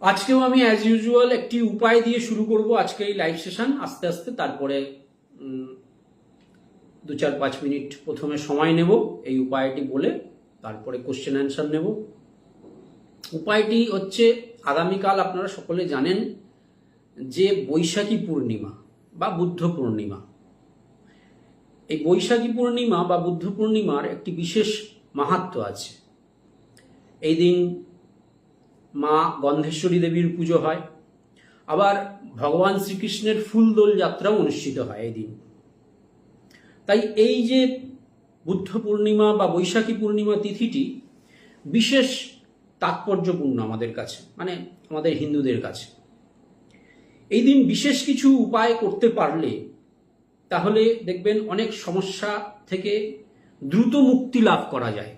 আজকেও আমি as usual একটি উপায় দিয়ে শুরু করব আজকে এই লাইভ সেশন আস্তে আস্তে তারপরে দু চার পাঁচ মিনিট প্রথমে সময় নেব, এই উপায়টি বলে তারপরে কোশ্চেন অ্যান্সার নেব। উপায়টি হচ্ছে, আগামীকাল আপনারা সকলে জানেন যে বৈশাখী পূর্ণিমা বা বুদ্ধ পূর্ণিমা। এই বৈশাখী পূর্ণিমা বা বুদ্ধ পূর্ণিমার একটি বিশেষ মাহাত্ম আছে। এই দিন মা গন্ধেশ্বরী দেবীর পুজো হয়। আবার ভগবান শ্রীকৃষ্ণের ফুলদোল যাত্রাও অনুষ্ঠিত হয় এই দিন। তাই এই যে বুদ্ধ পূর্ণিমা বা বৈশাখী পূর্ণিমা তিথিটি বিশেষ তাৎপর্যপূর্ণ আমাদের কাছে মানে আমাদের হিন্দুদের কাছে। এই দিন বিশেষ কিছু উপায় করতে পারলে তাহলে দেখবেন অনেক সমস্যা থেকে দ্রুত মুক্তি লাভ করা যায়।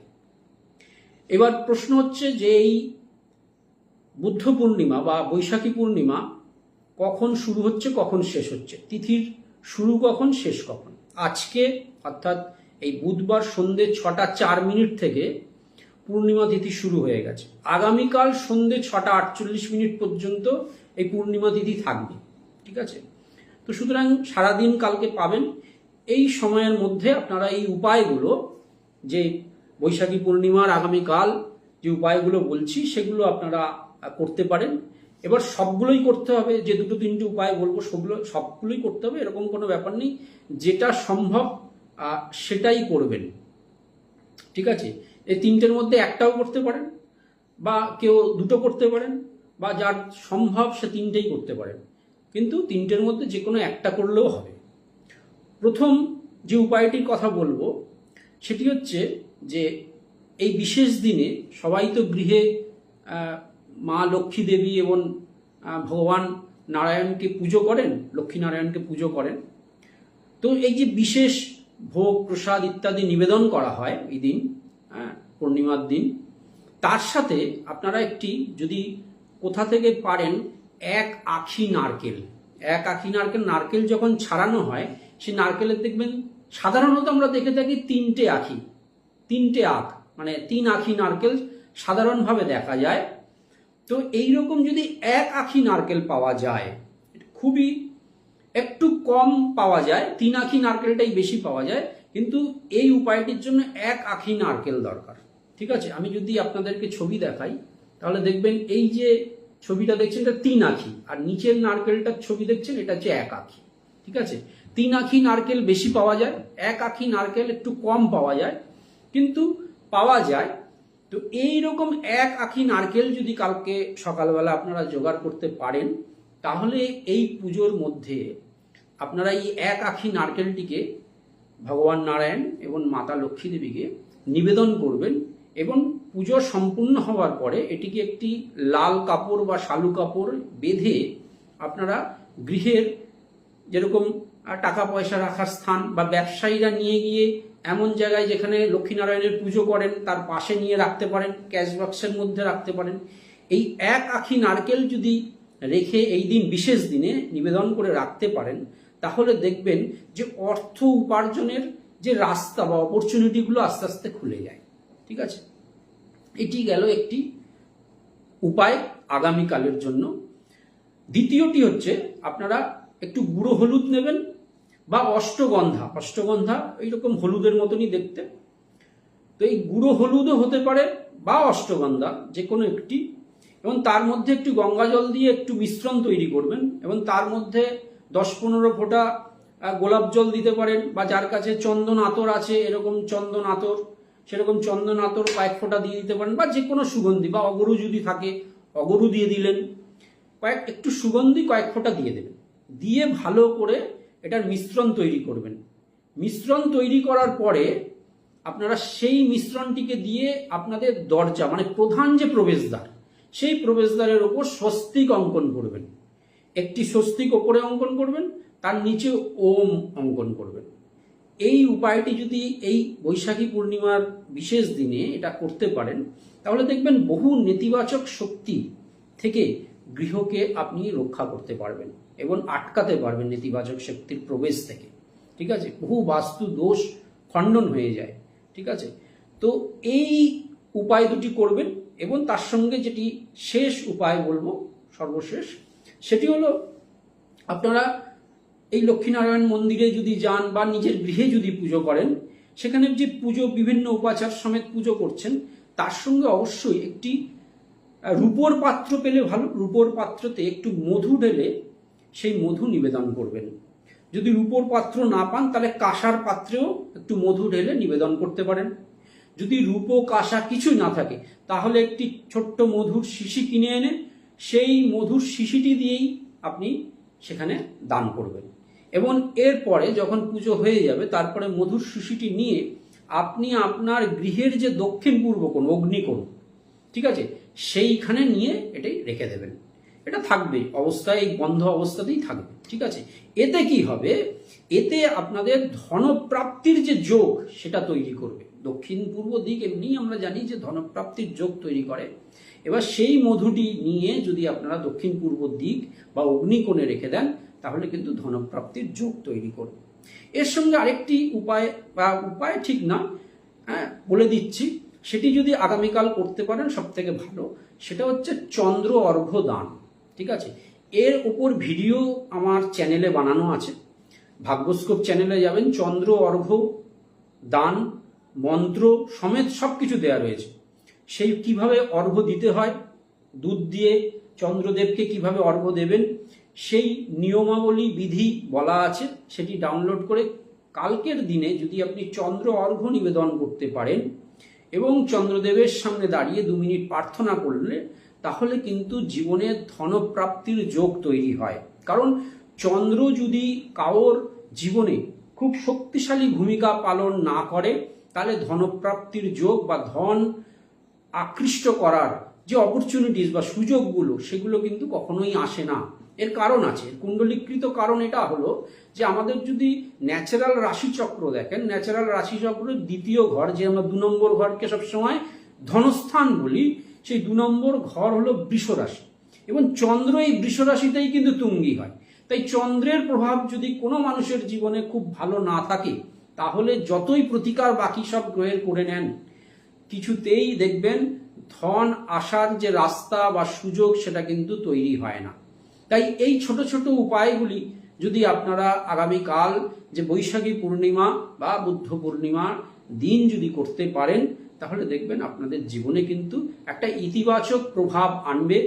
এবার প্রশ্ন হচ্ছে যে এই বুদ্ধ পূর্ণিমা বা বৈশাখী পূর্ণিমা কখন শুরু হচ্ছে, কখন শেষ হচ্ছে? তিথির শুরু কখন, শেষ কখন? আজকে, অর্থাৎ এই বুধবার সন্ধে ছটা চার মিনিট থেকে পূর্ণিমা তিথি শুরু হয়ে গেছে। আগামীকাল সন্ধে ছটা আটচল্লিশ মিনিট পর্যন্ত এই পূর্ণিমা তিথি থাকবে। ঠিক আছে? তো সুতরাং সারাদিন কালকে পাবেন। এই সময়ের মধ্যে আপনারা এই উপায়গুলো, যে বৈশাখী পূর্ণিমার আগামীকাল যে উপায়গুলো বলছি, সেগুলো আপনারা করতে পারেন। এবার সবগুলোই করতে হবে, যে দুটো তিনটে উপায় বলব, সবগুলো সবগুলোই করতে হবে, এরকম কোনো ব্যাপার নেই। যেটা সম্ভব সেটাই করবেন। ঠিক আছে? এই তিনটের মধ্যে একটাও করতে পারেন, বা কেউ দুটো করতে পারেন, বা যার সম্ভব সে তিনটেই করতে পারেন। কিন্তু তিনটের মধ্যে যে কোনো একটা করলেও হবে। প্রথম যে উপায়টির কথা বলব, সেটি হচ্ছে যে এই বিশেষ দিনে সবাই তো গৃহে মা লক্ষ্মী দেবী এবং ভগবান নারায়ণকে পুজো করেন লক্ষ্মী নারায়ণকে পুজো করেন। তো এই যে বিশেষ ভোগ প্রসাদ ইত্যাদি নিবেদন করা হয় এই দিন হ্যাঁ, পূর্ণিমার দিন তার সাথে আপনারা একটি যদি কোথা থেকে পারেন এক আখি নারকেল। এক আখি নারকেল নারকেল যখন ছাড়ানো হয় সেই নারকেলের দেখবেন সাধারণত আমরা দেখে থাকি তিনটে আখি তিনটে আখ মানে তিন আখি নারকেল সাধারণভাবে দেখা যায়। তো এইরকম যদি এক আখি নারকেল পাওয়া যায়, খুবই একটু কম পাওয়া যায়, তিন আখি নারকেলটাই বেশি পাওয়া যায়, কিন্তু এই উপায়টির জন্য এক আখি নারকেল দরকার। ঠিক আছে? আমি যদি আপনাদেরকে ছবি দেখাই, তাহলে দেখবেন এই যে ছবিটা দেখছেন, এটা তিন আখি, আর নিচের নারকেলটার ছবি দেখছেন, এটা হচ্ছে এক আখি। ঠিক আছে? তিন আখি নারকেল বেশি পাওয়া যায়, এক আখি নারকেল একটু কম পাওয়া যায়, কিন্তু পাওয়া যায় তো এই রকম এক আখি নারকেল যদি কালকে সকালবেলা আপনারা জোগাড় করতে পারেন, তাহলে এই পুজোর মধ্যে আপনারা এই এক আখি নারকেলটিকে ভগবান নারায়ণ এবং মাতা লক্ষ্মী দেবীকে নিবেদন করবেন এবং পুজো সম্পূর্ণ হওয়ার পরে এটিকে একটি লাল কাপড় বা শালু কাপড় বেঁধে আপনারা গৃহের যেরকম টাকা পয়সা রাখার স্থান বা ব্যবসায়ীরা নিয়ে গিয়ে এমন জায়গায় যেখানে লক্ষ্মীনারায়ণের পুজো করেন, তার পাশে নিয়ে রাখতে পারেন, ক্যাশ বক্সের মধ্যে রাখতে পারেন। এই এক আখি নারকেল যদি রেখে এই দিন, বিশেষ দিনে নিবেদন করে রাখতে পারেন, তাহলে দেখবেন যে অর্থ উপার্জনের যে রাস্তা বা অপরচুনিটিগুলো আস্তে আস্তে খুলে যায়। ঠিক আছে? এটি গেল একটি উপায় আগামীকালের জন্য। দ্বিতীয়টি হচ্ছে, আপনারা একটু গুঁড়ো হলুদ নেবেন বা অষ্টগন্ধা অষ্টগন্ধা এইরকম হলুদের মতনই দেখতে। তো এই গুঁড়ো হলুদও হতে পারে বা অষ্টগন্ধা যে কোনো একটি। এবং তার মধ্যে একটু গঙ্গা জল দিয়ে একটু মিশ্রণ তৈরি করবেন এবং তার মধ্যে দশ পনেরো ফোঁটা গোলাপ জল দিতে পারেন বা যার কাছে চন্দন আতর আছে, এরকম চন্দন আতর, সেরকম চন্দন আতর কয়েক ফোঁটা দিয়ে দিতে পারেন বা যে কোনো সুগন্ধি বা অগরু যদি থাকে, অগরু দিয়ে দিলেন, কয়েক, একটু সুগন্ধি কয়েক ফোঁটা দিয়ে দেবেন। দিয়ে ভালো করে এটার মিশ্রণ তৈরি করবেন। মিশ্রণ তৈরি করার পরে আপনারা সেই মিশ্রণটিকে দিয়ে আপনাদের দরজা মানে প্রধান যে প্রবেশদ্বার, সেই প্রবেশদ্বারের ওপর স্বস্তিক অঙ্কন করবেন। একটি স্বস্তিক ওপরে অঙ্কন করবেন, তার নিচে ওম অঙ্কন করবেন। এই উপায়টি যদি এই বৈশাখী পূর্ণিমার বিশেষ দিনে এটা করতে পারেন, তাহলে দেখবেন বহু নেতিবাচক শক্তি থেকে গৃহকে আপনি রক্ষা করতে পারবেন। এবং আটকাতে পারবেন নেতিবাচক শক্তির প্রবেশ থেকে। ঠিক আছে? বহু বাস্তু দোষ খণ্ডন হয়ে যায়। ঠিক আছে? তো এই উপায় দুটি করবেন এবং তার সঙ্গে যেটি শেষ উপায় বলব, সর্বশেষ, সেটি হলো আপনারা এই লক্ষ্মীনারায়ণ মন্দিরে যদি যান বা নিজের গৃহে যদি পুজো করেন, সেখানে যে পুজো, বিভিন্ন উপাচার সমেত পুজো করছেন, তার সঙ্গে অবশ্যই একটি রূপোর পাত্র পেলে ভালো, রূপোর পাত্রতে একটু মধু ঢেলে সেই মধু নিবেদন করবেন। যদি রূপোর পাত্র না পান, তাহলে কাঁসার পাত্রেও একটু মধু ঢেলে নিবেদন করতে পারেন। যদি রূপো কাঁসা কিছুই না থাকে, তাহলে একটি ছোট্ট মধুর শিশি কিনে এনে সেই মধুর শিশিটি দিয়েই আপনি সেখানে দান করবেন। এবং এরপরে যখন পুজো হয়ে যাবে, তারপরে মধুর শিশিটি নিয়ে আপনি আপনার গৃহের যে দক্ষিণ পূর্ব কোণ অগ্নিকোণ ঠিক আছে, সেইখানে নিয়ে এটাই রেখে দেবেন। এটা থাকবে, অবস্থায় এই বন্ধ অবস্থাতেই থাকবে, ঠিক আছে? এতে কি হবে? এতে আপনাদের ধনপ্রাপ্তির যে যোগ, সেটা তৈরি করবে। দক্ষিণ পূর্ব দিক এমনি আমরা জানি যে ধনপ্রাপ্তির যোগ তৈরি করে। এবার সেই মধুটি নিয়ে যদি আপনারা দক্ষিণ পূর্ব দিক বা অগ্নিকোণে রেখে দেন, তাহলে কিন্তু ধনপ্রাপ্তির যোগ তৈরি করবে। এর সঙ্গে আরেকটি উপায়, বা উপায় ঠিক না হ্যাঁ বলে দিচ্ছি। সেটি যদি আগামীকাল করতে পারেন সব থেকে ভালো। সেটা হচ্ছে চন্দ্র অর্ঘ্য দান। ঠিক আছে? এর উপর ভিডিও আমার চ্যানেলে বানানো আছে। ভাগ্যস্কোপ চ্যানেলে যাবেন, চন্দ্র অর্ঘ্য দান, মন্ত্র সমেত সব কিছু দেওয়া রয়েছে। সেই কীভাবে অর্ঘ্য দিতে হয়, দুধ দিয়ে চন্দ্রদেবকে কীভাবে অর্ঘ্য দেবেন, সেই নিয়মাবলী, বিধি বলা আছে, সেটি ডাউনলোড করে কালকের দিনে যদি আপনি চন্দ্র অর্ঘ্য নিবেদন করতে পারেন এবং চন্দ্রদেবের সামনে দাঁড়িয়ে দু মিনিট প্রার্থনা করলে তাহলে কিন্তু জীবনে ধনপ্রাপ্তির যোগ তৈরি হয়। কারণ চন্দ্র যদি কারোর জীবনে খুব শক্তিশালী ভূমিকা পালন না করে, তাহলে ধনপ্রাপ্তির যোগ বা ধন আকৃষ্ট করার যে অপরচুনিটিস বা সুযোগগুলো, সেগুলো কিন্তু কখনোই আসে না। এর কারণ আছে। কুণ্ডলীকৃত কারণ এটা হলো যে আমাদের যদি ন্যাচারাল রাশিচক্র দেখেন ন্যাচারাল রাশিচক্রের দ্বিতীয় ঘর, যে আমরা দু নম্বর ঘরকে সবসময় ধনস্থান বলি সেই দু নম্বর ঘর হলো বৃষরাশি। এবং চন্দ্র এই বৃষরাশিতেই কিন্তু তুঙ্গি হয়। তাই চন্দ্রের প্রভাব যদি কোনো মানুষের জীবনে খুব ভালো না থাকে, তাহলে যতই প্রতিকার বাকি সব গ্রহের করে নেন, কিছুতেই দেখবেন ধন আসার যে রাস্তা বা সুযোগ সেটা কিন্তু তৈরি হয় না। তাই এই ছোট ছোট উপায়গুলি যদি আপনারা আগামীকাল যে বৈশাখী পূর্ণিমা বা বুদ্ধ পূর্ণিমার দিন যদি করতে পারেন তাহলে দেখবেন আপনাদের জীবনে কিন্তু একটা ইতিবাচক প্রভাব আনবে।